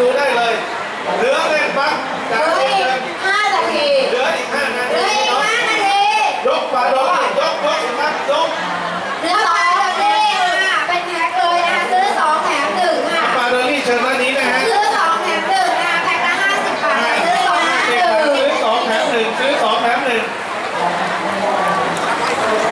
ดูได้เลยเหลือเล่นบักจาทีเหลืออีก5นาทีเหลืออีกห้านาทียกฝ่าดยกยกยกเห็นไห